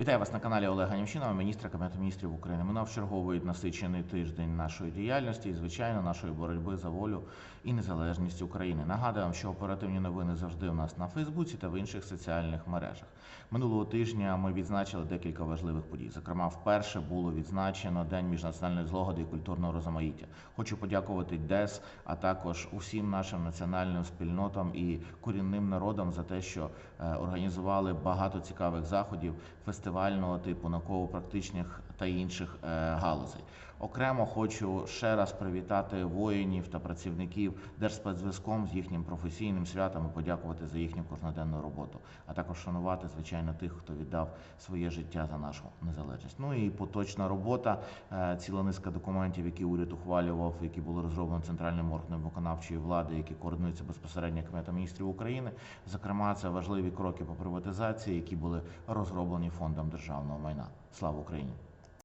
Вітаю вас на каналі Олега Німчинова, міністра Кабінету міністрів України. Минав черговий насичений тиждень нашої діяльності і, звичайно, нашої боротьби за волю і незалежність України. Нагадую вам, що оперативні новини завжди у нас на Фейсбуці та в інших соціальних мережах. Минулого тижня ми відзначили декілька важливих подій. Зокрема, вперше було відзначено День міжнаціональної злагоди і культурного розмаїття. Хочу подякувати ДЕС, а також усім нашим національним спільнотам і корінним народам за те, що е, організували багато цікавих заходів фестивального типу, науково-практичних та інших е, галузей. Окремо хочу ще раз привітати воїнів та працівників Держспецзв'язком з їхнім професійним святом і подякувати за їхню кожноденну роботу, а також шанувати звичайно тих, хто віддав своє життя за нашу незалежність. Ну і поточна робота, е, ціла низка документів, які уряд ухвалював, які були розроблені центральним органом виконавчої влади, які координуються безпосередньо Кабінетом міністрів України. Зокрема, це важливі кроки по приватизації, які були розроблені фондом державного майна. Слава Україні!